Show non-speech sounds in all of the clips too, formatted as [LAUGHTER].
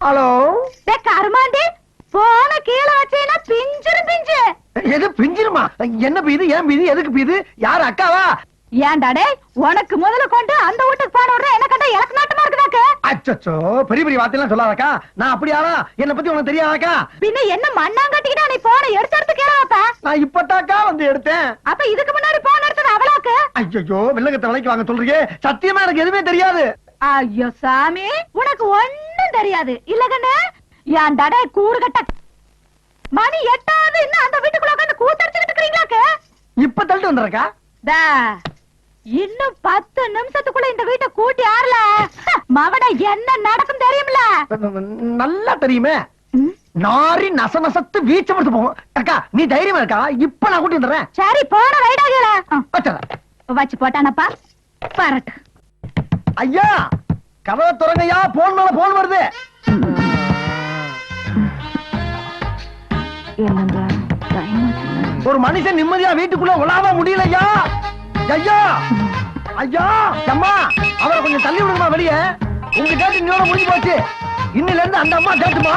Hello? Karumandi போன கீழே வச்சேன்னா பிஞ்சிரு பிஞ்சு. எது பிஞ்சிருமா? என்ன பீது ஏன் பீது எதுக்கு பீது? யார் அக்காவா? ஏன்டா டேய் உனக்கு முதல்ல கொண்டு அந்த வீட்டுக்கு போன உடனே என்ன கண்டா எனக்கு நாட்டமா இருக்குதாக்கு? அச்சச்சோ பெரிய பெரிய வார்த்தையெல்லாம் சொல்லாதக்கா. நான் அப்படி ஆளா என்ன பத்தி உனக்கு தெரியாதாக்கா? பின்ன என்ன மண்ணாங்கட்டிக்கிட்டா நீ போன எடுத்து எடுத்து கீழே வைப்ப நான் இப்பதாக்கா வந்து எடுத்தேன். அப்ப இதுக்கு முன்னாடி போன எடுத்தது அவளாக்கு? ஐயோ வெள்ளங்கத்தை விலைக்கு வாங்க சொல்றீங்க. சத்தியமா எனக்கு எதுவுமே தெரியாது. ஐயோ சாமி உனக்கு ஒண்ணும் தெரியாது. இல்ல கண்ணு ஏன் டடே கூறு கட்ட மணி எட்டாவது இன்னும் அந்த வீட்டுக்குள்ள உட்காந்து கூத்தடிச்சுக்கிட்டு இருக்கிறீங்களாக்கு? இப்ப தள்ளிட்டு வந்துடுறக்கா. டா, இன்னும் பத்து நிமிஷத்துக்குள்ள இந்த வீட்டை கூட்டி ஆறல. மவட என்ன நடக்கும் தெரியுமில நல்லா தெரியுமே. நாரி நச நசத்து வீச்ச முடிச்சு போகும் அக்கா நீ தைரியமா இருக்கா? இப்ப நான் கூட்டி வந்துடுறேன். சரி போன வச்சிடுறேன். வச்சு போட்டானப்பா. பரட்டு. ஐயா கதவை திறங்கய்யா போன் மேல போன் வருது. ஒரு மனுஷன் நிம்மதியா வீட்டுக்குள்ள உலாவ முடியலையா? ஐயா! ஐயா! அம்மா! அவரை கொஞ்சம் தள்ளி விடுமா வெளியே. உங்க கேட்டு இன்னோட முடிஞ்சு போச்சு. இன்னில இருந்து அந்த அம்மா கேட்டுமா?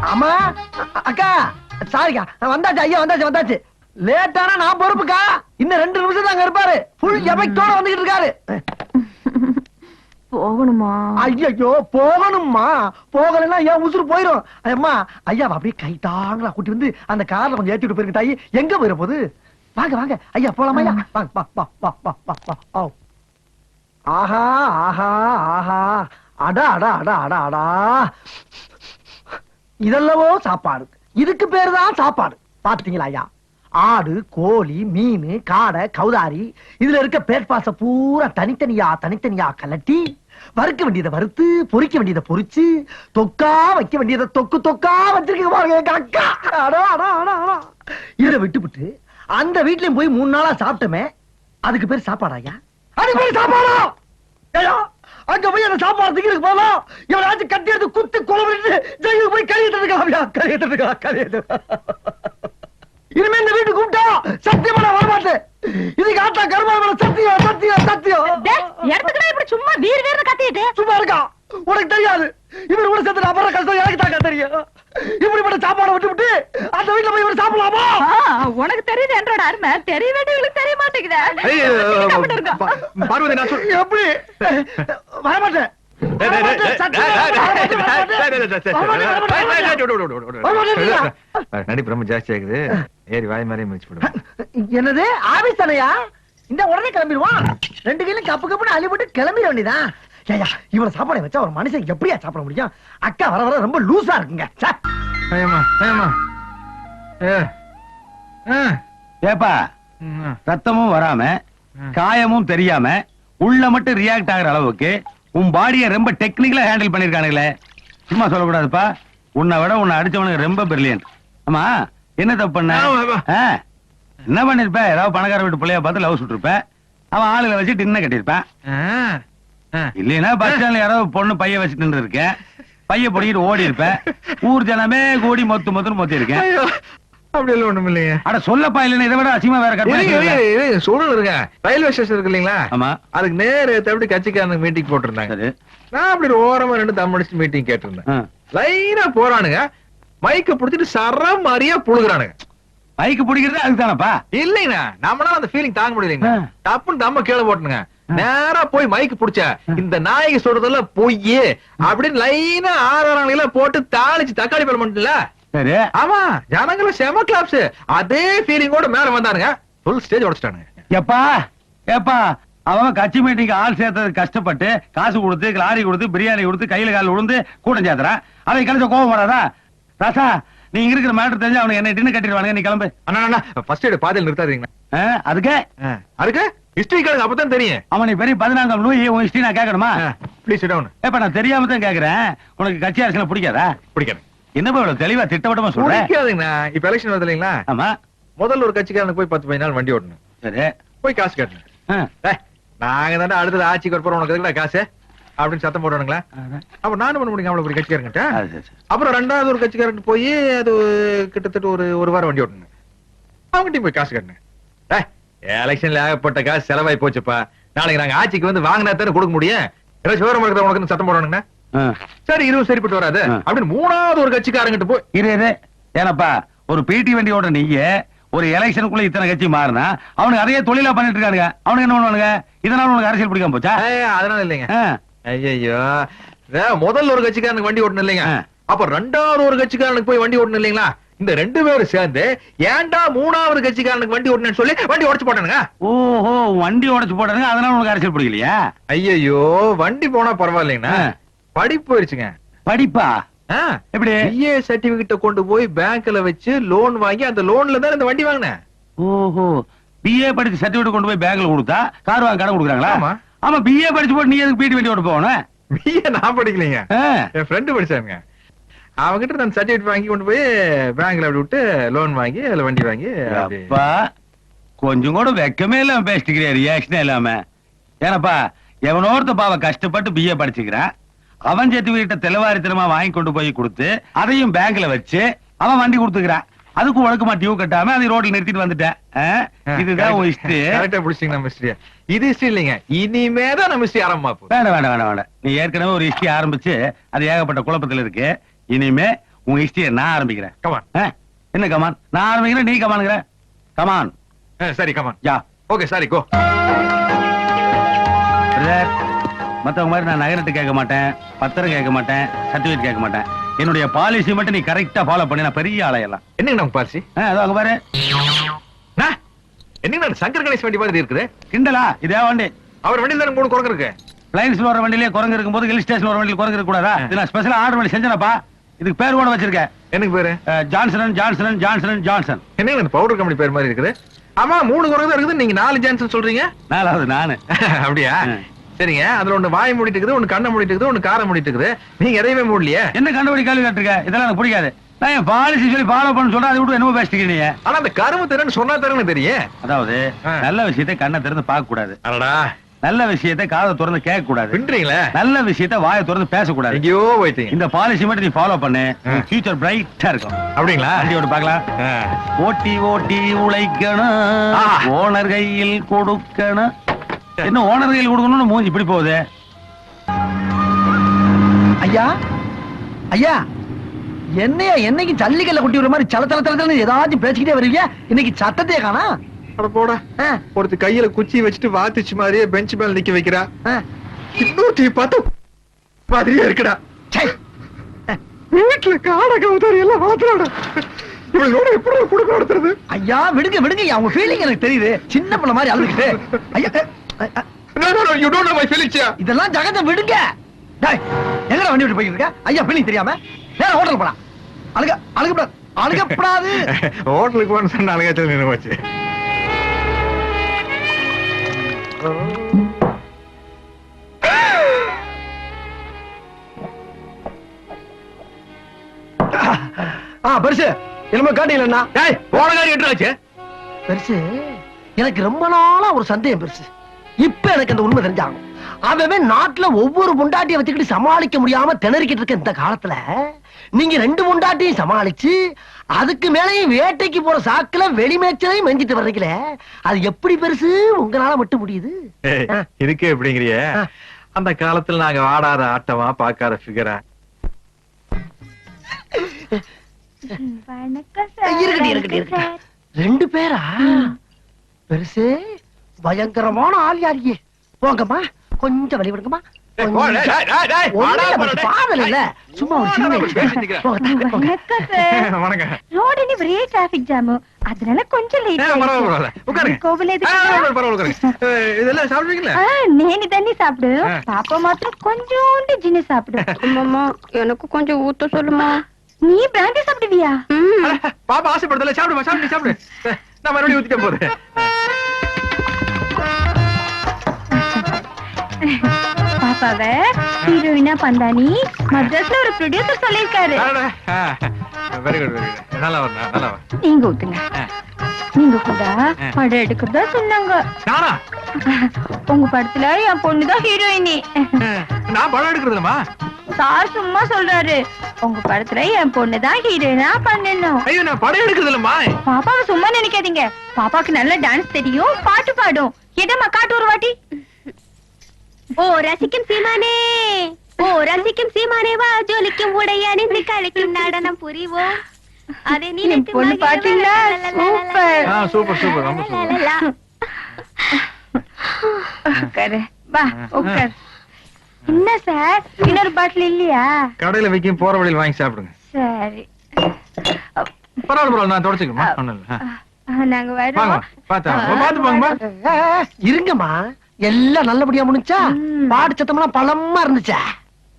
அம்மா அக்கா சாரிக்கா. வந்தாச்சு ஐயா வந்தாச்சு வந்தாச்சு. லேட்டானா நான் பொறுப்புக்கா? இன்னும் ரெண்டு நிமிஷம் அங்க இருப்பாரு. ஃபுல் எபெக்டோட வந்துகிட்டு இருக்காரு. போகணுமா? ஐயோ போகணும்மா. போகலைன்னா ஏன் உசுறு போயிரும். அம்மா ஐயா அப்படியே கை தாங்களா கூட்டி வந்து அந்த கார்ல கொஞ்சம் ஏத்தி விட்டு போயிருங்க தாயி. எங்க போயிட போகுது வாங்க வாங்க. ஐயா போலாமா ஐயா? வாங்க வா வா வா வா வா வா. ஆ. ஆஹா ஆஹா ஆஹா. அடா அடா அடா அடா அடா. இதெல்லவோ சாப்பாடு. இதுக்கு பேரு தான் சாப்பாடு. பாத்தீங்களா ஐயா? ஆடு கோழி மீன் காடை கௌதாரி. இதுல இருக்க பேட்பாச பூரா தனித்தனியா தனித்தனியா கலட்டி வறுக்க வேண்டியதை வறுத்து பொறிக்க வேண்டியதை பொரிச்சு தொக்கா வைக்க வேண்டியதை தொக்கு தொக்கா வச்சிருக்க பாருங்க அக்கா. அடா அடா அடா அடா. இதை விட்டுவிட்டு அந்த வீட்லயும் போய் மூணு நாளா சாப்பிட்டோமே அதுக்கு பேர் சாப்பாடாயா? அதுக்கு பேர் சாப்பாடா? ஐயா அங்க போய் அந்த சாப்பாடு திங்கிறதுக்கு போகலாம் இவராச்சும் கட்டி எடுத்து குத்து குழம்பு ஜெயிலுக்கு போய் கழியிட்டு இருக்கா கழியிட்டு இருக்கா இனிமே இந்த வீட்டு கூப்பிட்டா சத்தியமா நான் வரமாட்டேன் இது காட்டா கருமாவோட சத்தியம் சத்தியம் சத்தியம் எடுத்துக்கிட்டா இப்படி சும்மா வீர் வீர் கத்திட்டு சும்மா இருக்கா உனக்கு தெரியாது இவர் கூட சேர்த்து நான் கஷ்டம் எனக்கு தாக்கா தெரியும் இப்படிப்பட்ட சாப்பாடு விட்டு விட்டு அந்த வீட்டுல போய் இவர் சாப்பிடலாமா உனக்கு தெரியுது என்றோட அருமை தெரிய வேண்டியவங்களுக்கு தெரிய மாட்டேங்குது பார்வதி நான் சொல்லு எப்படி வரமாட்டேன் நடிப்பு ரொம்ப ஜாஸ்தி ஆகுது ஏறி வாய் மாதிரியே முடிச்சு போடுவேன் என்னது? ஆபீஸ் தானையா? இந்த உடனே கிளம்பிடுவான் ரெண்டு கையிலும் கப்பு கப்புன்னு அள்ளிவிட்டு கிளம்பிட வேண்டியதான் ஏயா இவ்வளவு சாப்பாடை வச்சா ஒரு மனுஷன் எப்படியா சாப்பிட முடியும்? அக்கா வர வர ரொம்ப லூசா இருக்குங்க. ஏப்பா ரத்தமும் வராம. காயமும் தெரியாம உள்ள மட்டும் ரியாக்ட் ஆகுற அளவுக்கு உன் பாடிய ரொம்ப டெக்னிக்கலா ஹேண்டில் பண்ணிருக்கானுங்களே. சும்மா சொல்லக்கூடாதுப்பா. உன்னை விட உன்னை அடிச்சவனுக்கு ரொம்ப பிரில்லியன்ட் ஆமா என்ன தப்பு பண்ண? என்ன பண்ணிருப்ப? ஏதாவது பணக்கார வீட்டு பிள்ளைய பார்த்து லவ் சுட்டிருப்ப? அவன் ஆளுகளை வச்சு டின்ன கட்டியிருப்பேன். இல்லைன்னா பஸ் ஸ்டாண்ட்ல யாராவது பொண்ணு பைய வச்சுட்டு இருக்கேன் பைய பிடிக்கிட்டு ஓடி இருப்பேன் ஊர் ஜனமே கூடி மொத்து மொத்துன்னு மொத்தி இருக்கேன் ஐயோ, அப்படி எல்லாம் ஒண்ணும் இல்லைங்க அட சொல்லப்பா இல்லைன்னா இதை விட அசிங்கமா வேற இருங்க, இருங்க, கட்ட இருங்க, சூழல் இருங்க. ரயில்வே ஸ்டேஷன் இருக்கு இல்லைங்களா? ஆமா. அதுக்கு நேரு எப்படி கட்சிக்காரங்க மீட்டிங் போட்டிருந்தாங்க. நான் அப்படி ஓரமா ரெண்டு தம் அடிச்சு மீட்டிங் கேட்டிருந்தேன். லைனா போறானுங்க. மைக்க புடிச்சிட்டு சரம் மாதிரியா புழுகுறானுங்க. பைக்கு பிடிக்கிறது அதுதானப்பா? இல்லைங்கண்ணா நம்மளால அந்த ஃபீலிங் தாங்க முடியலைங்க ஆ. டப்புன்னு தம்ம கீழே போட்டுனுங்க. நேரா போய் மைக் புடிச்ச இந்த நாய்க்கு சொல்றதுல பொய் அப்படின்னு லைனா ஆறாரங்கள போட்டு தாளிச்சு தக்காளி பழம் பண்ணல சரி. ஆமா ஜனங்கள செம கிளாப்ஸ் அதே ஃபீலிங்கோட மேல வந்தானுங்க. ஃபுல் ஸ்டேஜ் உடைச்சிட்டானுங்க. எப்பா ஏப்பா அவன் கட்சி மீட்டிங் ஆள் சேர்த்தது கஷ்டப்பட்டு காசு கொடுத்து லாரி கொடுத்து பிரியாணி கொடுத்து கையில கால விழுந்து கூட்டம் சேர்த்துறான். அதை கழிச்ச கோபம் வராதா? ராசா நீ இங்க இருக்கிற மேட்டர் தெரிஞ்சு அவனுக்கு என்ன டின்னு கட்டிடுவானுங்க. நீ கிளம்பு. அண்ணா அண்ணா ஃபர்ஸ்ட் எய்ட் பாதையில் நிறுத்தாதீங்க அதுக்கு? அதுக்கு? ஹிஸ்டரி கேளுங்க அப்பதான் தெரியும். அவன் நீ பெரிய பதினான்காம் நூய் உன் ஹிஸ்டரி நான் கேட்கணுமா? ப்ளீஸ் டவுன் ஏப்பா நான் தெரியாம தான் கேக்குறேன் உனக்கு கட்சி அரசியல பிடிக்காதா? பிடிக்காது. என்னப்பா இவ்வளவு தெளிவா திட்டவட்டமா சொல்றேன் பிடிக்காதுங்கண்ணா. இப்ப எலெக்ஷன் வருது இல்லைங்களா? ஆமா. முதல்ல ஒரு கட்சிக்காரனுக்கு போய் பத்து பதினாலு வண்டி ஓட்டணும். சரி. போய் காசு கட்டணும். நாங்க தானே அடுத்தது ஆட்சிக்கு வரப்போறோம். உனக்கு காசு? அப்படின்னு சத்தம் போடுவானுங்களா அப்ப நானும் பண்ண முடியும் அவ்வளவு பெரிய கட்சிக்காரங்கிட்ட. அப்புறம் ரெண்டாவது ஒரு கட்சிக்காரன் போய் அது கிட்டத்தட்ட ஒரு ஒரு வாரம் வண்டி ஓட்டணும் அவங்ககிட்டயும் போய் காசு கட்டினேன். எலெக்ஷன்ல ஏகப்பட்ட காசு செலவாய் போச்சுப்பா. நாளைக்கு நாங்க ஆட்சிக்கு வந்து வாங்கினா தானே கொடுக்க முடியும். ஏதாவது சிவரம் இருக்கிற உனக்கு சத்தம் போடணுங்க ஆ. சரி இருபது சரிப்பட்டு வராது. அப்படின்னு மூணாவது ஒரு கட்சிக்காரங்கிட்ட போய் இரு ஏனப்பா ஒரு பிடி வண்டி ஓட்ட நீங்க ஒரு எலெக்ஷனுக்குள்ள இத்தனை கட்சி மாறினா அவனுக்கு அதையே தொழிலா பண்ணிட்டு இருக்கானுங்க. அவனுக்கு என்ன பண்ணுவானுங்க? இதனால உனக்கு அரசியல் பிடிக்காம போச்சா? அதனால இல்லைங்க. ஐயோ முதல்ல ஒரு கட்சிக்காரனுக்கு வண்டி ஓட்டணும் இல்லைங்க. அப்ப ரெண்டாவது ஒரு கட்சிக்காரனுக்கு போய் வண்டி ஓட்டணும் இல்லைங்களா? இந்த ரெண்டு பேரும் சேர்ந்து ஏன்டா மூணாவது கட்சிக்காரனுக்கு வண்டி ஓட்டணும்னு சொல்லி வண்டி உடைச்சு போட்டானுங்க? ஓஹோ வண்டி உடைச்சு போட்டானுங்க அதனால உனக்கு அரசியல் பிடிக்கலையா? ஐயோ வண்டி போனா பரவாயில்லைங்கண்ணா. படிப்பு போயிருச்சுங்க. படிப்பா? எப்படி? பிஏ சர்டிபிகேட்ட கொண்டு போய் பேங்க்ல வச்சு லோன் வாங்கி அந்த லோன்ல தான் இந்த வண்டி வாங்கினேன். ஓஹோ. பிஏ படிச்சு சர்டிபிகேட் கொண்டு போய் பேங்க்ல கொடுத்தா கார் வாங்க கடன் கொடுக்குறாங்களா? ஆமா. பிஏ படிச்சு போட்டு நீ எதுக்கு பிடி வண்டி ஓட்ட போகணும்? பிஏ நான் படிக்கலைங்க. என் ஃப்ரெண்டு படிச்சாங்க அவங்கிட்ட நான் சர்டிபிகேட் வாங்கி கொண்டு போய் பேங்க்ல அப்படி விட்டு லோன் வாங்கி அதுல வண்டி வாங்கி அப்பா கொஞ்சம் கூட வெக்கமே இல்லாம பேசிட்டுக்கிறியா ரியாக்ஷனே இல்லாம? ஏனப்பா எவனோ ஒருத்த பாவ கஷ்டப்பட்டு பிஏ படிச்சுக்கிறான். அவன் சர்டிபிகேட்ட தெளிவாரித்தனமா வாங்கி கொண்டு போய் கொடுத்து அதையும் பேங்க்ல வச்சு அவன் வண்டி கொடுத்துக்கிறான். அதுக்கு ஒழுக்கமா டியூ கட்டாம அதை ரோட்ல நிறுத்திட்டு வந்துட்டேன்? இதுதான் உன் கரெக்டா பிடிச்சிங்க நம்ம இது ஹிஸ்டரி இல்லைங்க. இனிமே தான் நம்ம ஹிஸ்டரி ஆரம்பமா போகுது வேண்டாம் வேண்டாம் வேண்டாம் வேண்டாம் நீ ஏற்கனவே ஒரு ஹிஸ்டரி ஆரம்பிச்சு அது ஏகப்பட்ட குழப்பத்துல இருக்கு. இனிமே உன் ஹிஸ்டரியை நான் ஆரம்பிக்கிறேன். கமான் ஆ? என்ன கமான் நான் ஆரம்பிக்கிறேன் நீ கமானுங்கிற கமான் சரி come on yeah. Okay sorry go brother, மத்தவங்க மாதிரி நான் நகரத்து கேட்க மாட்டேன் பத்திரம் கேட்க மாட்டேன் சர்டிபிகேட் கேட்க மாட்டேன். என்னுடைய பாலிசி மட்டும் நீ கரெக்டா ஃபாலோ பண்ணி நான் பெரிய ஆளையெல்லாம் என்னங்க நம்ம பாசி ஆ, அதோ அங்க பாரு. என்னங்க சங்கர் கணேஷ் வண்டி மாதிரி இருக்குது? கிண்டலா? இதே வண்டி. அவர் வண்டியில தானே மூணு குரங்கு இருக்கு? லைன்ஸ்ல வர வண்டியிலே குரங்கு இருக்கும்போது ஹில் ஸ்டேஷன் வர வண்டியில் குரங்கு கூடாதா இது நான் ஸ்பெஷலா ஆர்டர் பண்ணி செஞ்சேனப்பா. இதுக்கு பேர் கூட வச்சிருக்கேன். எனக்கு பேரு? Johnson Johnson Johnson. ஜான்சன் இந்த பவுடர் கம்பெனி பேர் மாதிரி இருக்குது? ஆமா மூணு குரங்கு தான் இருக்குது. நீங்க நாலு ஜான்சன் சொல்றீங்க? நாலாவது நானு. அப்படியா. சரிங்க. அதுல ஒண்ணு வாய் மூடிட்டு இருக்குது ஒண்ணு கண்ணை மூடிட்டு இருக்குது ஒண்ணு காரை மூடிட்டு இருக்குது. நீங்க எதையுமே மூடலையே? என்ன கண்டுபிடி கேள்வி கேட்டிருக்க? இதெல்லாம் எனக்கு பிடிக்காது. நான் என் பாலிசி சொல்லி ஃபாலோ பண்ண சொல்றேன் அதை விட்டு என்னமோ நீ ஆனா அந்த கரும்பு திறன் சொன்னா தரன்னு தெரியும்? அதாவது. நல்ல விஷயத்தை கண்ணை திறந்து பார்க்க கூடாது அடடா. நல்ல விஷயத்தை காதை திறந்து கேட்க கூடாது நல்ல விஷயத்தை வாயை திறந்து பேசக்கூடாது. எங்கேயோ போயிட்டீங்க. இந்த பாலிசி மட்டும் நீ ஃபாலோ பண்ணு. ஃபியூச்சர் பிரைட்டா இருக்கும். அப்படிங்களா? வண்டியோட பார்க்கலாம். ஓட்டி ஓட்டி உழைக்கணும். ஓனர் கையில் கொடுக்கணும். என்ன ஓனர் கையில் கொடுக்கணும்னு மூஞ்சி இப்படி போகுது? ஐயா? ஐயா? என்னையா என்னைக்கு ஜல்லிக்கல்ல கொட்டி விடுற மாதிரி சல தல தல ஏதாச்சும் பேசிக்கிட்டே வருவீங்க இன்னைக்கு சத்தத்தையே காணா? அட போடா. ஒருத்தி கையில குச்சி வச்சுட்டு வாத்திச்சு மாதிரியே பெஞ்ச் மேல நிக்க வைக்கிறா. இன்னொருத்தி பார்த்து மாதிரியே இருக்குடா. வீட்டுல காட கவுதாரி எல்லாம் வளர்த்துறாடா இவங்களோட எப்படி குடுக்க நடத்துறது? ஐயா விடுங்க விடுங்க அவங்க ஃபீலிங் எனக்கு தெரியுது. சின்ன பிள்ளை மாதிரி அழுதுகிட்டு. ஐயா my feelings, yeah. இதெல்லாம் ஜகத்தை விடுங்க. டேய் எங்கடா வண்டி விட்டு போயிட்டு இருக்க? ஐயா ஃபீலிங் தெரியாம? நேரா ஹோட்டல் போலாம். அழுக அழுகப்படாது அழுகப்படாது. [LAUGHS] ஹோட்டலுக்கு போன சொன்ன அழகாச்சல் ஆ பெருசு என்னமோ காட்டீங்களா ஏய் போன காரி எட்டு பெருசு எனக்கு ரொம்ப நாளா ஒரு சந்தேகம் பெருசு. இப்ப எனக்கு அந்த உண்மை தெரிஞ்சாகும் அவன் நாட்டுல ஒவ்வொரு முண்டாட்டியை வச்சுக்கிட்டு சமாளிக்க முடியாம திணறிக்கிட்டு இருக்க இந்த காலத்துல நீங்க ரெண்டு முண்டாட்டியும் சமாளிச்சு அதுக்கு மேலேயும் வேட்டைக்கு போற சாக்குல வெளிமேச்சலையும் மெஞ்சிட்டு வர்றீங்களே அது எப்படி பெருசு? உங்களால மட்டும் முடியுது. ஆ. இருக்கே எப்படிங்கிறிய. அந்த காலத்துல நாங்க ஆடாத ஆட்டமா பாக்காத ஃபிகரா இருக்கட்டும் ரெண்டு பேரா? பெருசு பயங்கரமான ஆள் யாரியே போங்கம்மா. கொஞ்சம் வழி விடுங்கம்மா நான் அதனால கொஞ்சம் నేను [LAUGHS] தண்ணி சாப்பிடு. பாப்பா மாத்திரம் கொஞ்சோண்டு ஜின்னு சாப்பிடு. [LAUGHS] எனக்கு கொஞ்சம் ஊத்த சொல்லுமா? நீ பிராண்டி சாப்பிடுவியா? பாப்பா ஆசைப்படுதல சாப்பிடுமா சாப்பிடு சாப்பிடு. நான் மறுபடியும் ஊத்திட்டே போறேன் பாப்பாவ? ஹீரோயினா பந்தானி மദ്രാஸ்ல ஒரு ப்ரொடியூசர் சொல்லிருக்காரு வெரி குட் வெரி குட் நல்லா வரணும் நல்லா வரும் நீங்க ஊத்துங்க. நீங்க கூட படம் எடுக்கிறதா சொன்னாங்க. நானா? உங்க படத்துல என் பொண்ணுதான் ஹீரோயினி நான் படம் எடுக்கிறது இல்லம்மா சார் சும்மா சொல்றாரு. உங்க படத்துல என் பொண்ணுதான் ஹீரோயினா பண்ணணும். ஐயோ நான் படம் எடுக்கிறது இல்லம்மா பாப்பாவை சும்மா நினைக்காதீங்க. பாப்பாக்கு நல்ல டான்ஸ் தெரியும் பாட்டு பாடும். எதம்மா காட்டு ஒரு வாட்டி? ஓ ரசிக்கும் சீமானே ஓ ரசிக்கும் சீமானே வா ஜொலிக்கும் உடைய அணிந்து கழிக்கும் நடனம் புரிவோம் அதை நீ பொண்ணு பாத்தீங்களா சூப்பர் சூப்பர் சூப்பர் ரொம்ப சூப்பர் வா உட்கார் என்ன சார் இன்னொரு பாட்டில் இல்லையா கடையில விக்கும் போற வழியில் வாங்கி சாப்பிடுங்க சரி பரவாயில்ல பரவாயில்ல நான் தொடச்சுக்கமா நாங்க வரோம் பாத்தா பாத்து போங்கம்மா இருங்கம்மா எல்லாம் நல்லபடியா முடிஞ்சா ம். பாட்டு சத்தம்லாம் பலமா இருந்துச்சா?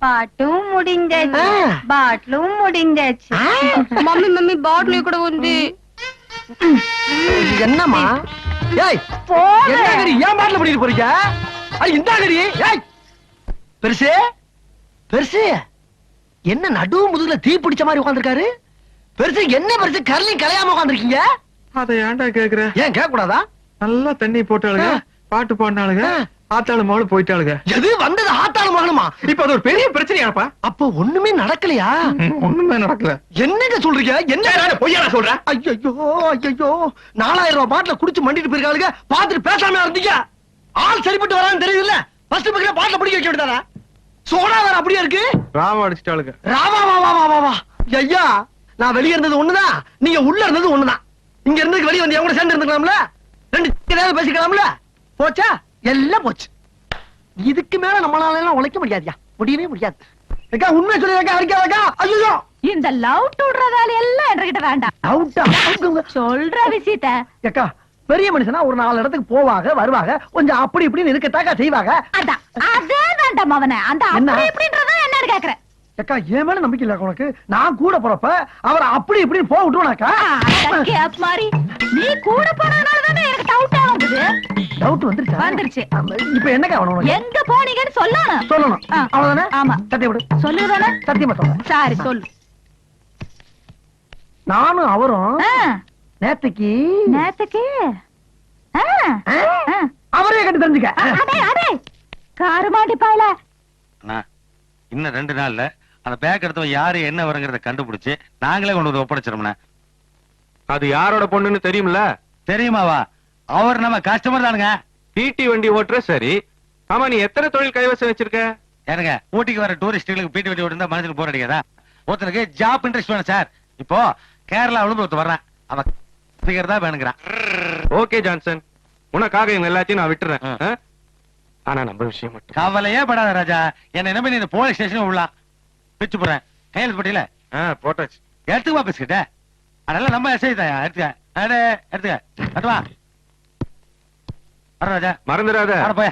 பாட்டும் முடிஞ்சாச்சு. பாட்டிலும் முடிஞ்சாச்சு. மம்மி மம்மி பாட்டில் கூட வந்து. என்னம்மா? ஏய். என்ன கடி ஏன் பாட்டில பண்ணிட்டு போறீங்க? இந்த கடி ஏய் பெருசு பெருசு. என்ன நடு முதுகுல தீ பிடிச்ச மாதிரி உட்கார்ந்திருக்காரு? பெருசு என்ன பெருசு? கரலையும் கலையாம உட்கார்ந்திருக்கீங்க? அதை ஏன்டா கேக்குற? ஏன் கேட்க கூடாதா நல்லா தண்ணி ஆ. பாட்டு பாடினாளுங்க. ஆத்தாளு மோளு போயிட்டாளுங்க. எது? வந்தது ஆத்தாலும் மகனுமா? இப்ப அது ஒரு பெரிய பிரச்சனையாப்பா. அப்போ ஒண்ணுமே நடக்கலையா? [LAUGHS] ஒண்ணுமே நடக்கல. என்னங்க சொல்றீங்க? என்ன? பொய்யா சொல்ற ஐயோ ஐயோ நாலாயிரம் ரூபாய் பாட்டில குடிச்சு மண்டிட்டு போயிருக்காளுங்க. பாத்துட்டு பேசாம இருந்தீங்க. ஆள் சரிப்பட்டு வரான்னு தெரியுதுல்ல. ஃபர்ஸ்ட் பக்கத்துல பாட்டில பிடிக்க வைக்க விட்டாரா சோடா வேற அப்படியே இருக்கு. ராவ அடிச்சிட்டாளுங்க. ராவா வா வா வா வா வா. ஐயா நான் வெளிய இருந்தது ஒண்ணுதான். நீங்க உள்ள இருந்தது ஒண்ணுதான். இங்க இருந்து வெளிய வந்து எவ்வளவு சேர்ந்து இருந்துக்கலாம்ல? ரெண்டு பேசிக்கலாம்ல? போச்சா? எல்லாம் போச்சு. இதுக்கு மேல நம்மளால எல்லாம் உழைக்க முடியாதுயா? முடியவே முடியாது. அக்கா உண்மை சொல்லிருக்கா ஐயோ இந்த லவ் விடுறதால எல்லாம் என்கிட்ட வேண்டாம். அவுட்டா சொல்ற விஷயத்த. அக்கா பெரிய மனுஷனா ஒரு நாலு இடத்துக்கு போவாங்க வருவாங்க கொஞ்சம் அப்படி இப்படின்னு இருக்கட்டாக்கா செய்வாங்க அதான். அதே வேண்டாம் அவன. அந்த என்ன? அப்படி இப்படின்றதா என்னன்னு கேக்குறேன் அக்கா என் மேல நம்பிக்கை இல்ல உனக்கு. நான் கூட போறப்ப அவரை அப்படி இப்படின்னு போக விட்டுருவானாக்கா? மாதிரி நீ கூட போனதுனால டவுட் வந்துருச்சா? வந்துருச்சு. இப்ப உனக்கு? எங்க போனீங்கன்னு சொல்லணும். சொல்லணும். ஆ. அவ்வளவுதானே? ஆமா. சத்திய விடு. சொல்லுதானே சத்தியமா சொல்றேன். சரி சொல்லு. நானும் அவரும் நேத்துக்கு நேத்துக்கு. அவரே கட்டி தெரிஞ்சுக்க. அடே அடே காரு மாட்டி பாயல அண்ணா, இன்னும் ரெண்டு நாள்ல அந்த பேக் எடுத்தவன் யாரு என்ன வருங்கிறத கண்டுபிடிச்சு நாங்களே கொண்டு வந்து ஒப்படைச்சிரோம்ண்ணே அது யாரோட பொண்ணுன்னு தெரியும்ல? தெரியுமாவா? அவர் நம்ம கஸ்டமர் தானுங்க. பிடி வண்டி ஓட்டுற சரி. ஆமா நீ எத்தனை தொழில் கைவசம் வச்சிருக்க? ஏனுங்க ஊட்டிக்கு வர டூரிஸ்டுகளுக்கு பீட்டு வண்டி ஓட்டுந்தா மனசுக்கு போர் அடிக்காதா? ஒருத்தனுக்கு ஜாப் இன்ட்ரெஸ்ட் வேணும் சார் இப்போ இருந்து ஒருத்தர் வர்றான். அவன் தான் வேணுங்கிறான். ஓகே ஜான்சன் உனக்காக இவங்க எல்லாத்தையும் நான் விட்டுறேன்? ஆனா நம்ம விஷயம் மட்டும். கவலையே படாத ராஜா. என்ன நீ இந்த போலீஸ் ஸ்டேஷன் விடலாம். பிச்சு போறேன் கையெழுத்து போட்டியில? போட்டாச்சு. எடுத்துக்குவா பிஸ்கிட்ட அதெல்லாம் நம்ம எஸ்ஐ தான் எடுத்துக்க. அடே எடுத்துக்க. எடுத்து மறந்துடாத. ஆட போய.